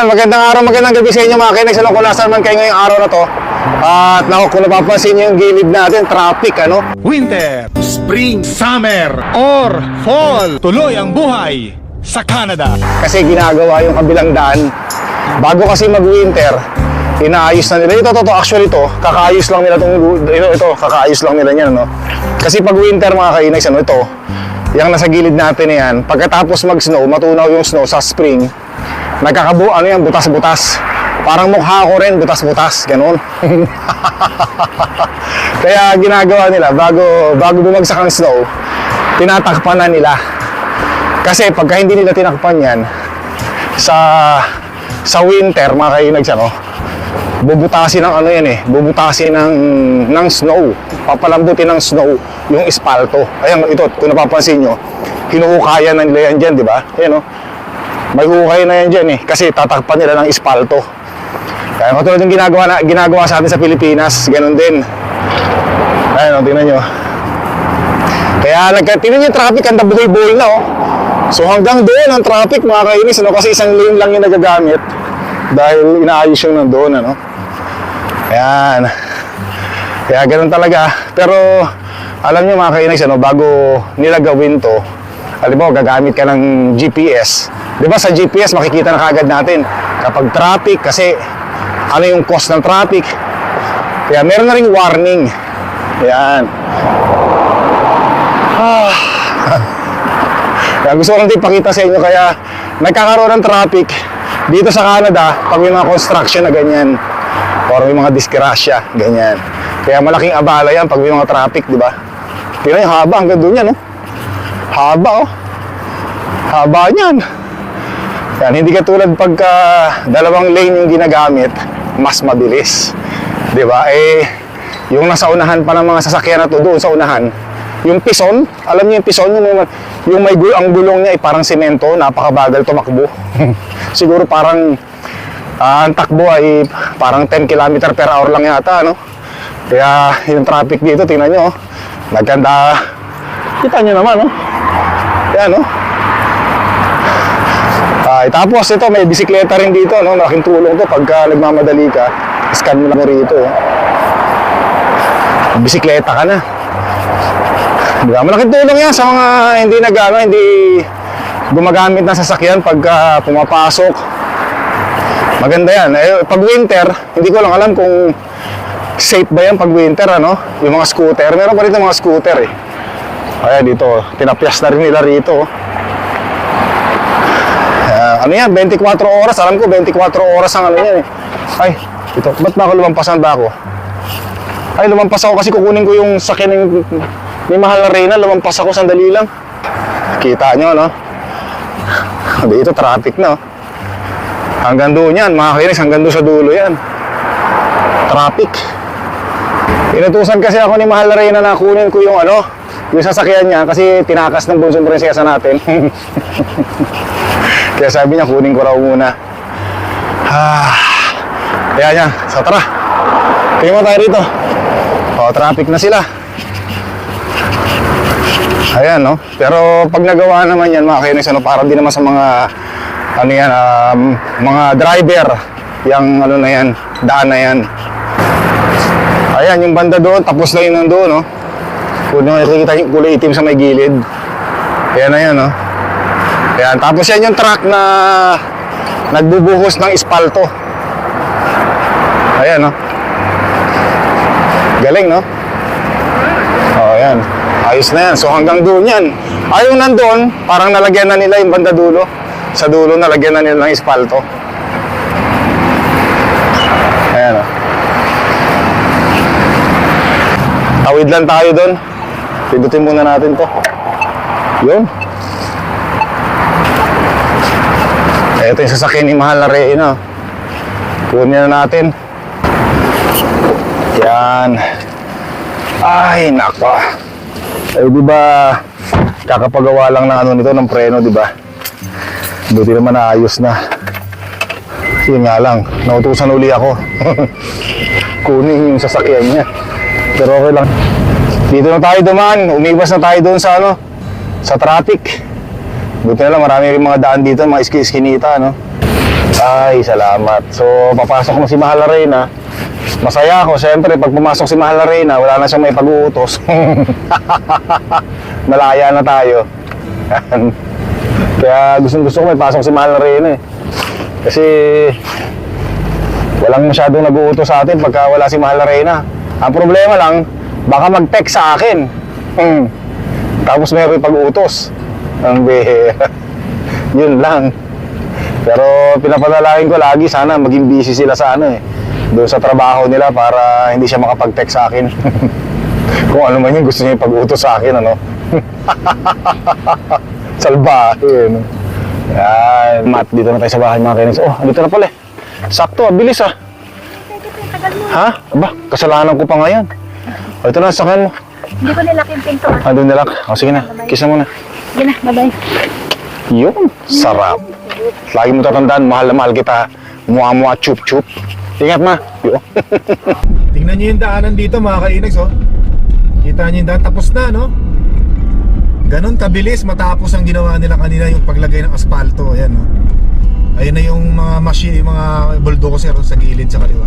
Ayan, magandang araw, magandang gabi sa inyo mga kinex. Alam ko nasa naman kayo ngayong araw na to. At naku, kung napapansin nyo yung gilid natin, traffic, ano? Winter, Spring, Summer, or Fall. Tuloy ang buhay sa Canada. Kasi ginagawa yung kabilang daan. Bago kasi mag-winter, inaayos na nila. Ito, to, to, actually to, kakaayos lang nila itong, ito, ito, kakaayos lang nila yan, no? Kasi pag winter mga kinex, ano, ito, yung nasa gilid natin na yan, pagkatapos mag-snow, matunaw yung snow sa spring, nagkakabu, ano yan, butas-butas. Parang mukha ko rin, butas-butas, ganun. Kaya ginagawa nila, bago, bago bumagsak ang snow, tinatakpan na nila. Kasi pagka hindi nila tinakpan yan, sa sa winter, mga kainags, ano, bubutasin ng ano yan eh, bubutasin ng, ng snow. Papalambutin ng snow yung espalto. Ayan, ito, kung napapansin nyo, hinuhukayan na nila yan dyan, di ba? Ayan, oh. May hukay na yan dyan eh, kasi tatakpan nila ng espalto. Kaya katulad yung ginagawa, na, ginagawa sa atin sa Pilipinas, ganun din. Ayan, oh, tingnan nyo. Kaya nagka, tingnan nyo yung traffic, ang dabuhay-buhay na oh. So hanggang doon ang traffic mga kainis, ano, kasi isang lane lang yung nagagamit dahil inaayos yung nandoon, ano. Ayan. Kaya ganun talaga. Pero alam nyo mga kainis, ano, bago nila gawin to, mo, gagamit ka ng GPS. Di ba sa GPS makikita na kagad natin kapag traffic kasi ano yung cost ng traffic. Kaya meron na ring warning. Ayan. Ah. Gusto ko lang din ipakita sa inyo kaya nagkakaroon ng traffic dito sa Canada pag may mga construction na ganyan or may mga disgrasya, ganyan. Kaya malaking abala yan pag may mga traffic, di ba? Tingnan yung haba hanggang doon yan, oh. Haba, oh. Haba niyan. Yan, hindi katulad pagka dalawang lane yung ginagamit, mas mabilis. Di ba? Eh, yung nasa unahan pa ng mga sasakyan na to doon sa unahan, yung pison, alam niyo yung pison, yung, yung may gul ang gulong niya ay parang semento, napakabagal tumakbo. Siguro parang ah, ang takbo ay parang 10 km per hour lang yata, no? Kaya yung traffic dito, tingnan nyo, oh. Nagkanda, kita nyo naman, no? Yan, no? Ay, tapos ito, may bisikleta rin dito, no? Malaking tulong to pagka nagmamadali ka, scan mo lang rito, oh. Bisikleta ka na. Di ba? Malaking tulong yan sa mga hindi nag ano, hindi gumagamit ng sasakyan pagka pumapasok. Maganda yan. Eh, pag winter, hindi ko lang alam kung safe ba yan pag winter, ano? Yung mga scooter. Meron pa rito mga scooter eh. Kaya dito, tinapyas na rin nila rito. oh. Ano yan, 24 oras. Alam ko, 24 oras ang ano yan eh. Ay, ito. Ba't ba ako lumampasan ba ako? Ay, lumampas ako kasi kukunin ko yung sakyan ng ni Mahal na Reyna. Lumampas ako sandali lang. Kita nyo, no? Dito, traffic na. Hanggang doon yan, mga kainis. Hanggang doon sa dulo yan. Traffic. Inutusan kasi ako ni Mahal na Reyna na kunin ko yung ano, yung sasakyan niya kasi tinakas ng bunsong prinsesa natin. Kaya sabi niya, kunin ko raw muna. Ah, kaya niya, so tara. Tingnan mo tayo rito. O, traffic na sila. Ayan, no? Pero pag nagawa naman yan, mga kainis, ano, parang di naman sa mga, ano yan, um, mga driver, yung ano na yan, daan na yan. Ayan, yung banda doon, tapos na yun nandoon, no? Kung nakikita yung kulay itim sa may gilid. Ayan na yan, no? Ayan, tapos yan yung truck na nagbubuhos ng espalto. Ayan, no? Galing, no? Oh, ayan. Ayos na yan. So hanggang doon yan. Ayaw nandun, parang nalagyan na nila yung banda dulo. Sa dulo, nalagyan na nila ng espalto. Ayan, oh. Tawid lang tayo doon. Pindutin muna natin to. Yun. Ito yung sasakyan ni Mahal na Reyna. Kunin na natin. Yan. Ay, nako. Eh, di ba, kakapagawa lang ng ano nito, ng preno, di ba? Buti naman naayos na. Yun nga lang, nautusan uli ako. Kunin yung sasakyan niya. Pero okay lang. Dito na tayo dumaan, umiwas na tayo doon sa ano, sa traffic. Buti na lang, marami rin mga daan dito, mga iski-iskinita, no? Ay, salamat. So, papasok na si Mahal Arena. Masaya ako, siyempre, pag pumasok si Mahal Arena, wala na siyang may pag-uutos. Malaya na tayo. Kaya gustong gusto ko may pasok si Mahal Arena eh. Kasi walang masyadong nag-uutos sa atin pagka wala si Mahal Arena. Ang problema lang, baka mag-text sa akin. Hmm. Tapos may pag-utos. Ang bihira. Yun lang. Pero pinapadalain ko lagi sana maging busy sila sa ano eh. Doon sa trabaho nila para hindi siya makapag-text sa akin. Kung ano man yung gusto niya ipag-utos sa akin, ano. Salbahe, ano. Yan. Mat, dito na tayo sa bahay mga kainis. Oh, dito na pala eh. Sakto, bilis ah. Ha? Aba, kasalanan ko pa ngayon. O, ito na, sakyan mo. Hindi ko nilak yung pinto. ah. Doon na lang. O, sige na. Kiss na muna. Sige na, bye-bye. Yun, sarap. Lagi mo tatandaan, mahal na mahal kita. Mua-mua, chup-chup. Ingat ma. Yun. Tingnan nyo yung daanan dito mga kainags oh. Kita nyo yung daan, tapos na no? Ganon kabilis matapos ang ginawa nila kanina yung paglagay ng asfalto. Ayan no. Ayun na yung mga machine, yung mga bulldozer sa gilid sa kaliwa.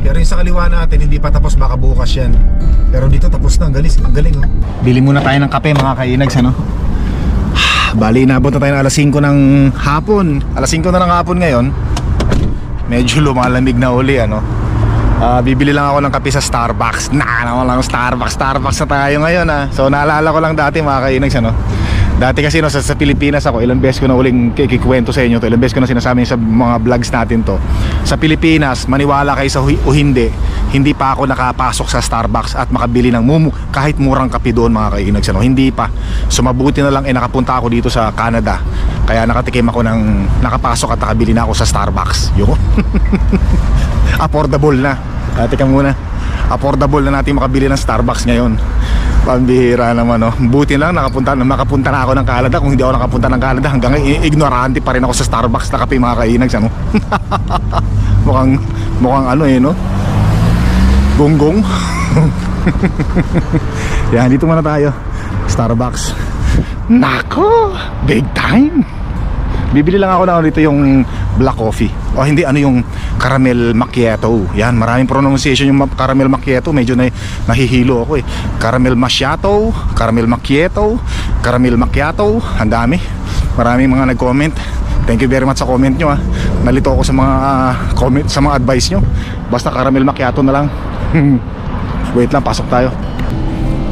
Pero yung sa kaliwa natin, hindi pa tapos, baka bukas yan. Pero dito tapos na, ang galing, ang galing oh. Bili muna tayo ng kape mga kainags ano? Bali, inabot na tayo ng alas 5 ng hapon. Alas 5 na ng hapon ngayon. Medyo lumalamig na uli ano. Ah, bibili lang ako ng kape sa Starbucks. Na naman lang Starbucks. Starbucks na tayo ngayon ah. So naalala ko lang dati mga kainags ano. Dati kasi no, sa, sa Pilipinas ako, ilang beses ko na uling kikikwento sa inyo to, ilang beses ko na sinasabi sa mga vlogs natin to. Sa Pilipinas, maniwala kayo sa o hindi, hindi pa ako nakapasok sa Starbucks at makabili ng mumu kahit murang kape doon mga kainags ano. Hindi pa. So mabuti na lang eh nakapunta ako dito sa Canada. Kaya nakatikim ako ng nakapasok at nakabili na ako sa Starbucks. Yun. affordable na. Uh, teka muna. Affordable na natin makabili ng Starbucks ngayon. Pambihira naman no. Buti lang nakapunta na makapunta na ako ng Canada. Kung hindi ako nakapunta ng Canada hanggang ngayon ignorante pa rin ako sa Starbucks na kape mga kainags ano. mukhang mukhang ano eh no. Gonggong. Yan, dito muna tayo. Starbucks. Nako, big time. Bibili lang ako na dito yung black coffee. O hindi, ano yung caramel macchiato. Yan, maraming pronunciation yung caramel macchiato. Medyo na, nahihilo ako eh. Caramel macchiato, caramel macchiato, caramel macchiato. Ang dami. Maraming mga nag-comment. Thank you very much sa comment nyo ah. Nalito ako sa mga ah, comment, sa mga advice nyo. Basta caramel macchiato na lang. Wait lang, pasok tayo.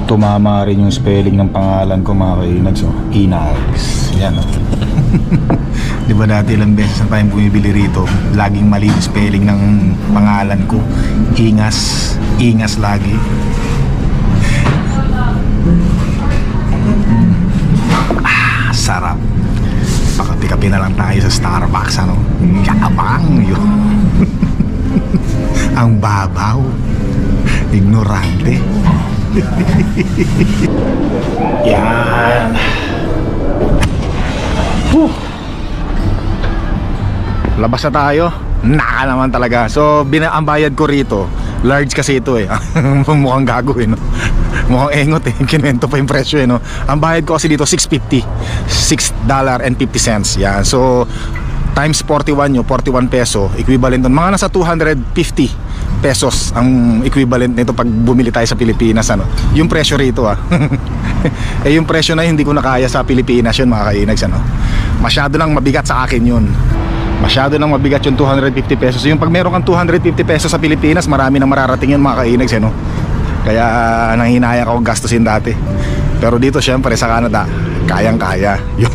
Tumama rin yung spelling ng pangalan ko mga kainags. Oh. Inags. Yan oh. Di ba dati ilang beses na tayong bumibili rito, laging mali spelling ng pangalan ko. Ingas. Ingas lagi. Ah, sarap. Pakapi-kapi na lang tayo sa Starbucks, ano? Yabang yun. Ang babaw. Ignorante. Yan. Whew. Labas na tayo. Naka naman talaga. So, ang bayad ko rito. Large kasi ito eh. Mukhang gago eh, no? Mukhang engot eh. Kinento pa yung presyo eh, no? Ang bayad ko kasi dito, 650. $6.50. Yan. So, times 41 nyo, 41 peso. Equivalent nun. Mga nasa 250 pesos ang equivalent nito pag bumili tayo sa Pilipinas ano. Yung presyo rito ah. eh yung presyo na yun, hindi ko na kaya sa Pilipinas yun mga kainags ano. Masyado nang mabigat sa akin yun. Masyado nang mabigat yung 250 pesos. Yung pag meron kang 250 pesos sa Pilipinas, marami nang mararating yun mga kainags ano. Kaya uh, nanghinaya ako gastusin dati. Pero dito syempre sa Canada, kayang-kaya. Yung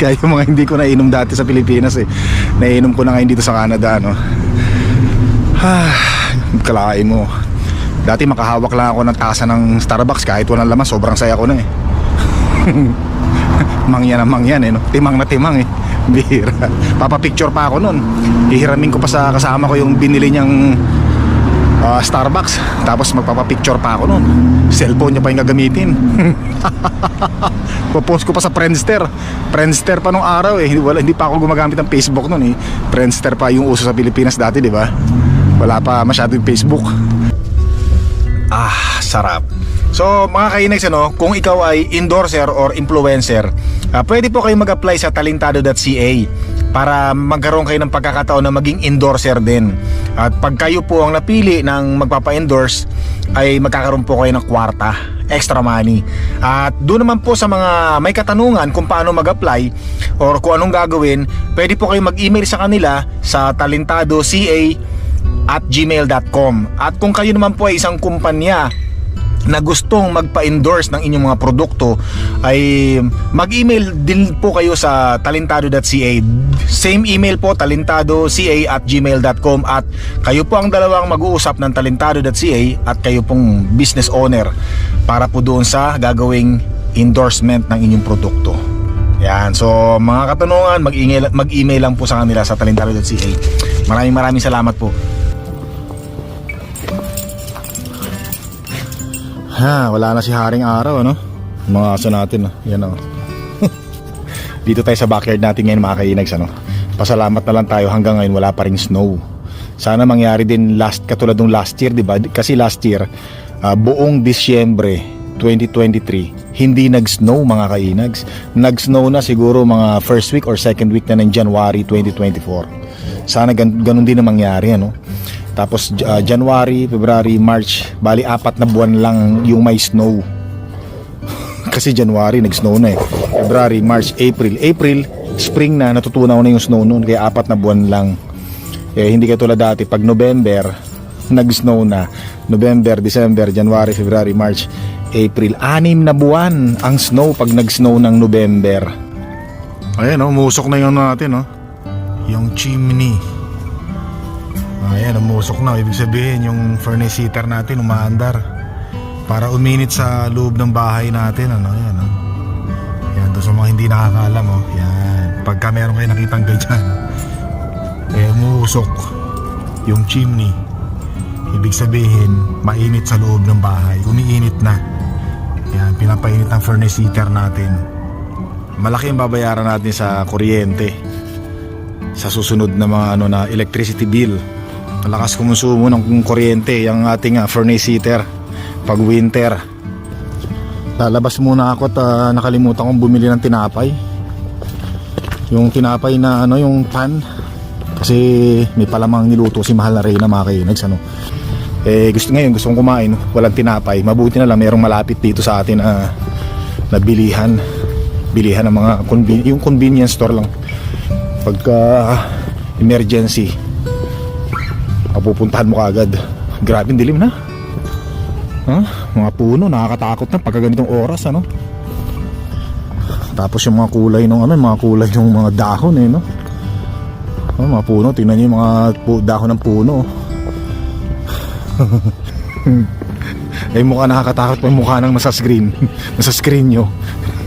Kaya yung mga hindi ko nainom dati sa Pilipinas eh. Nainom ko na ngayon dito sa Canada no. Ah, kalain mo. Dati makahawak lang ako ng tasa ng Starbucks kahit walang laman, sobrang saya ko na eh. mangyan na mangyan eh, no? timang na timang eh. Bihira. Papapicture pa ako nun. Hihiramin ko pa sa kasama ko yung binili niyang ah, Starbucks. Tapos magpapapicture pa ako nun. Cellphone niya pa yung gagamitin. Popost ko pa sa Friendster. Friendster pa nung araw eh. Wala, hindi pa ako gumagamit ng Facebook nun eh. Friendster pa yung uso sa Pilipinas dati, di ba? Wala pa masyado yung Facebook. Ah, sarap. So mga kainags ano, kung ikaw ay endorser or influencer, ah, pwede po kayo mag-apply sa talentado.ca para magkaroon kayo ng pagkakataon na maging endorser din. At pag kayo po ang napili ng magpapa-endorse, ay magkakaroon po kayo ng kwarta, extra money. At doon naman po sa mga may katanungan kung paano mag-apply or kung anong gagawin, pwede po kayo mag-email sa kanila sa talentado.ca at gmail.com at kung kayo naman po ay isang kumpanya na gustong magpa-endorse ng inyong mga produkto ay mag-email din po kayo sa talentado.ca same email po talentado.ca at gmail.com at kayo po ang dalawang mag-uusap ng talentado.ca at kayo pong business owner para po doon sa gagawing endorsement ng inyong produkto. Yan. So mga katanungan mag-email, mag-email lang po sa kanila sa talentado.ca maraming maraming salamat po Ha, wala na si Haring Araw, ano? Mga aso natin, no? Yan, oh. Dito tayo sa backyard natin ngayon, mga kainags, ano? Pasalamat na lang tayo hanggang ngayon wala pa ring snow. Sana mangyari din last, katulad ng last year, di ba? Kasi last year, ah, buong Disyembre 2023, hindi nag-snow mga kainags. Nag-snow na siguro mga first week or second week na ng January 2024. Sana gan- ganun din ang mangyari, ano? Tapos uh, January, February, March, bali apat na buwan lang yung may snow. Kasi January nag-snow na eh. February, March, April. April, spring na, natutunaw na yung snow noon kaya apat na buwan lang. Eh, hindi katulad dati pag November, nag-snow na. November, December, January, February, March, April. Anim na buwan ang snow pag nag-snow ng November. Ayan oh, musok na yun natin oh. Yung chimney. Ayan, umusok na. Ibig sabihin, yung furnace heater natin umaandar. Para uminit sa loob ng bahay natin. Ano, yan, oh. Yan, doon sa mga hindi nakakaalam, oh. Yan. Pagka meron kayo nakitang ganyan, eh, umusok yung chimney. Ibig sabihin, mainit sa loob ng bahay. Umiinit na. Yan, pinapainit ang furnace heater natin. Malaki ang babayaran natin sa kuryente sa susunod na mga ano na electricity bill. Malakas kumusumo ng kuryente yung ating ah, furnace heater pag winter. Lalabas muna ako at ah, nakalimutan kong bumili ng tinapay. Yung tinapay na ano yung pan kasi may palamang niluto si Mahal na Reyna mga kainags ano. Eh gusto ngayon gusto kong kumain, walang tinapay. Mabuti na lang merong malapit dito sa atin na na bilihan. Bilihan ng mga conven- yung convenience store lang pagka emergency mapupuntahan mo kagad grabe dilim na. Ha? mga puno nakakatakot na pagka oras ano? Tapos yung mga kulay ng ano mga kulay ng mga dahon eh no? Oh, mga puno tingnan niyo yung mga dahon ng puno eh mukha nakakatakot pa yung mukha ng nasa screen. Nasa screen nyo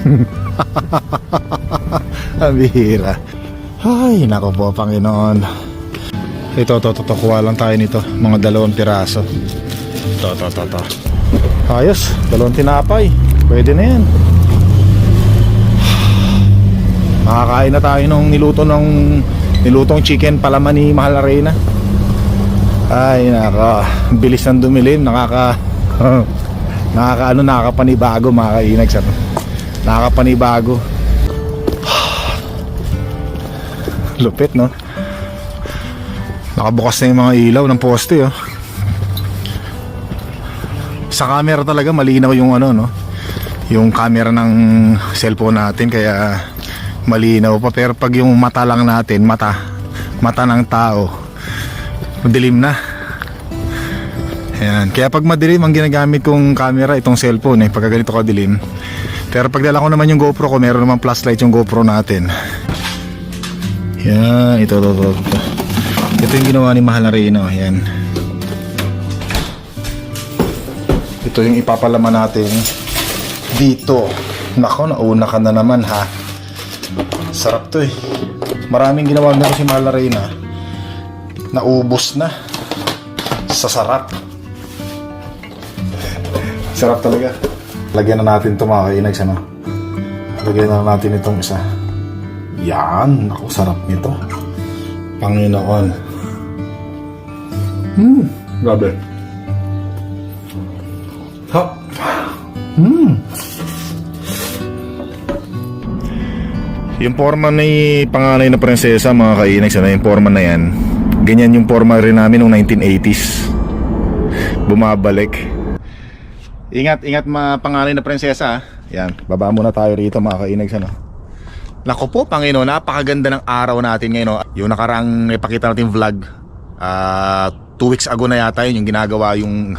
ang bihira. Ay, nako po, Panginoon. Ito, to, to, to, kuha lang tayo nito. Mga dalawang piraso. Ito, to, to, to. Ayos, dalawang tinapay. Pwede na yan. Makakain na tayo nung niluto ng nilutong chicken palaman ni Mahal Arena. Ay, nako. Bilis ng dumilim. Nakaka... nakaka ano, nakakapanibago mga kainags. Nakakapanibago. Lupit, no? Nakabukas na yung mga ilaw ng poste, oh. Sa camera talaga malinaw yung ano, no? Yung camera ng cellphone natin kaya malinaw pa pero pag yung mata lang natin, mata mata ng tao, madilim na. Ayan. Kaya pag madilim ang ginagamit kong camera itong cellphone eh, pagka ganito kadilim. Pero pag dala ko naman yung GoPro ko, meron naman flashlight yung GoPro natin. Yan, ito, ito, ito, ito. Ito yung ginawa ni Mahal na Reyna, yan. Ito yung ipapalaman natin dito. Nako, nauna ka na naman ha. Sarap to eh. Maraming ginawa na si Mahal na Reyna. Naubos na. Sa sarap. Sarap talaga. Lagyan na natin ito mga kainags, ano? Lagyan na natin itong isa. Yan, ako sarap nito. Panginoon. Mm. Grabe. Ha. Mm. Yung forma ni panganay na prinsesa, mga kainags, na yung forma na yan, ganyan yung forma rin namin noong 1980s. Bumabalik. Ingat, ingat mga panganay na prinsesa. Ah. Yan, baba muna tayo rito mga kainags, ano. Nako po, Panginoon, napakaganda ng araw natin ngayon. Oh. Yung nakarang ipakita natin vlog, at uh, 2 weeks ago na yata yun yung ginagawa yung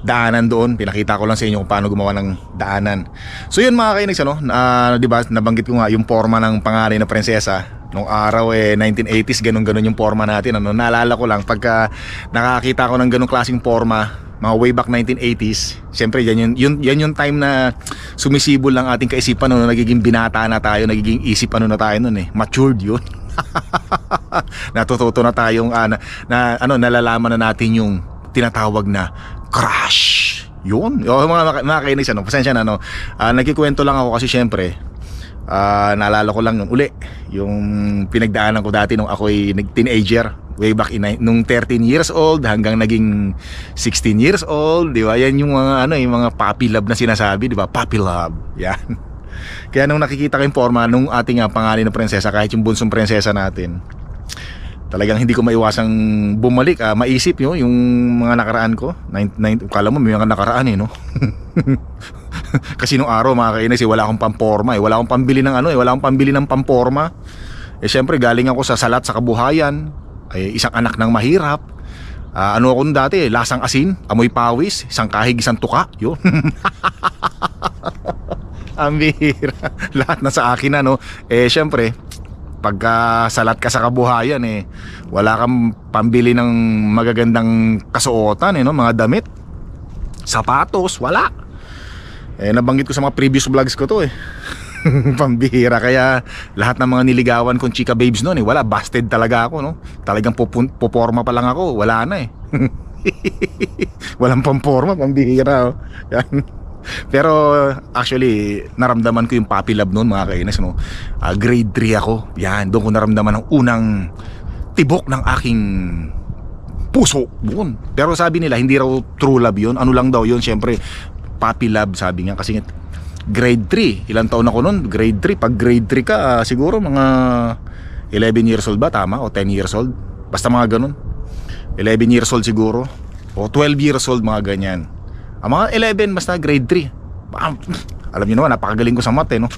daanan doon. Pinakita ko lang sa inyo kung paano gumawa ng daanan. So yun mga kainis ano, uh, 'di? Nabanggit ko nga yung forma ng panganay na prinsesa nung araw eh 1980s ganun ganun yung forma natin ano naalala ko lang pagka nakakita ko ng ganung klasing forma mga way back 1980s syempre yan yung, yun, yan yung time na sumisibol lang ating kaisipan no, nagiging binata na tayo nagiging isip ano na tayo noon eh matured yun Natututo na tayong ah, na, na, ano, nalalaman na natin yung tinatawag na crush. Yun. Yung mga, mga kainis, ano, pasensya na, ano, Ah, nagkikwento lang ako kasi syempre, Ah, naalala ko lang nung uli yung pinagdaanan ko dati nung ako'y nag- teenager way back in nung 13 years old hanggang naging 16 years old, di ba? Yan yung mga ano, yung mga puppy love na sinasabi, di ba? Puppy love. Yan. Kaya nung nakikita ko yung forma nung ating uh, pangalan na prinsesa kahit yung bunsong prinsesa natin, talagang hindi ko maiwasang bumalik, ah, maisip yo yung mga nakaraan ko. Nine, nine, kala mo may mga nakaraan eh, no? Kasi nung araw mga kainis, eh, wala akong pamporma eh. Wala akong pambili ng ano eh. Wala akong pambili ng pamporma. Eh syempre galing ako sa salat sa kabuhayan. Eh, isang anak ng mahirap. Ah, ano ako dati eh, lasang asin, amoy pawis, isang kahig, isang tuka. Yun. Ang bihira. Lahat na sa akin ano. Eh syempre, pagka salat ka sa kabuhayan eh, wala kang pambili ng magagandang kasuotan eh, no? mga damit. Sapatos, wala. Eh nabanggit ko sa mga previous vlogs ko to eh. Pambihira kaya lahat ng mga niligawan kong chika babes noon eh wala busted talaga ako no. Talagang pupun- puporma pa lang ako, wala na eh. Walang pamporma, pambihira. Oh. Yan. Pero actually naramdaman ko yung puppy love noon mga kainis no. Ah, grade 3 ako. Yan, doon ko naramdaman ang unang tibok ng aking puso doon. Pero sabi nila hindi raw true love 'yon. Ano lang daw 'yon, syempre puppy love sabi nga kasi grade 3. Ilang taon ako noon? Grade 3. Pag grade 3 ka, ah, siguro mga 11 years old ba tama o 10 years old? Basta mga ganun. 11 years old siguro o 12 years old mga ganyan. Ang mga 11 basta grade 3. Bam! Alam niyo naman, napakagaling ko sa math eh, no?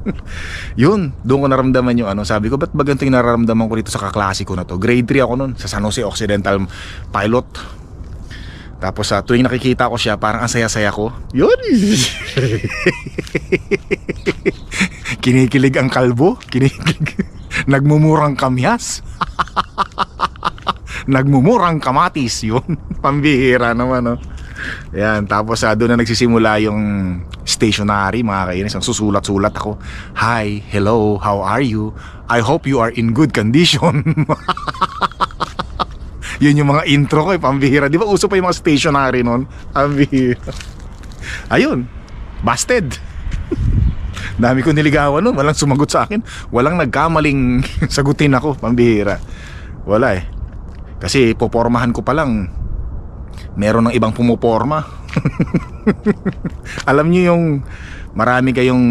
Yun, doon ko naramdaman yung ano. Sabi ko, ba't ba ganito yung nararamdaman ko dito sa kaklase ko na to? Grade 3 ako noon, sa San Jose Occidental Pilot. Tapos sa tuwing nakikita ko siya, parang ang saya-saya ko. Yun! Kinikilig ang kalbo. Kinikilig. Nagmumurang kamyas. Nagmumurang kamatis. Yun. Pambihira naman, no? Yan, tapos uh, doon na nagsisimula yung stationary, mga kainis. Ang susulat-sulat ako. Hi, hello, how are you? I hope you are in good condition. Yun yung mga intro ko eh, pambihira. Di ba uso pa yung mga stationary nun? Pambihira. Ayun, busted. Dami ko niligawan nun, walang sumagot sa akin. Walang nagkamaling sagutin ako, pambihira. Wala eh. Kasi popormahan ko pa lang, meron ng ibang pumuporma. Alam niyo yung marami kayong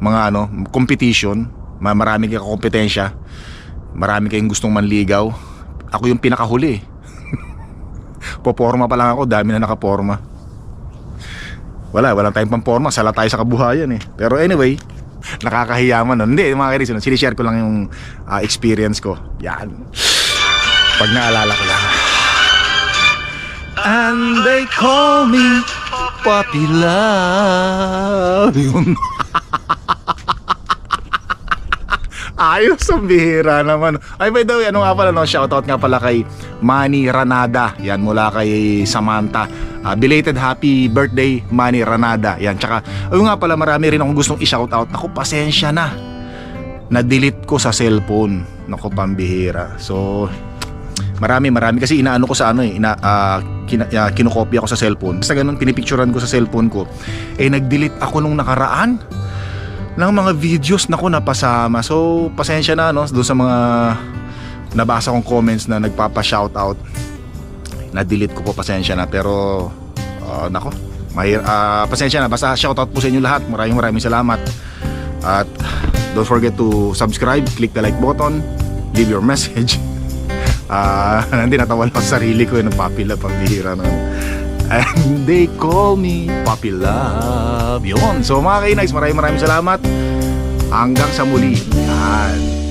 mga ano, competition, ma- marami kayong kompetensya, marami kayong gustong manligaw. Ako yung pinakahuli. Poporma pa lang ako, dami na nakaporma. Wala, walang tayong pamporma, sala tayo sa kabuhayan eh. Pero anyway, nakakahiyaman nun. Hindi, mga kainis, sinishare ko lang yung ah, experience ko. Yan. Pag naalala ko lang. And they call me Puppy Love. Yun. Ayos ang bihira naman. Ay, by the way, ano nga pala, no? Shoutout nga pala kay Manny Ranada. Yan, mula kay Samantha. Ah, belated happy birthday, Manny Ranada. Yan, tsaka, ayun nga pala, marami rin akong gustong i-shoutout. Ako, pasensya na. Na-delete ko sa cellphone. Naku, pambihira. So, marami, marami. Kasi inaano ko sa ano eh, ina, ah, kina, ah, kinokopya ko sa cellphone. Basta ganun, pinipicturan ko sa cellphone ko. Eh, nag-delete ako nung nakaraan ng mga videos na ko napasama. So, pasensya na no doon sa mga nabasa kong comments na nagpapa-shoutout. Na-delete ko po pasensya na pero uh, nako. May, ah, pasensya na, basta shoutout po sa inyo lahat. Maraming maraming salamat. At don't forget to subscribe, click the like button, leave your message. Ah, hindi natawa lang sa sarili ko yung Papi Love pambihira nun. And they call me Papi Love. Yun. So mga kainags, maraming maraming salamat. Hanggang sa muli. Yan.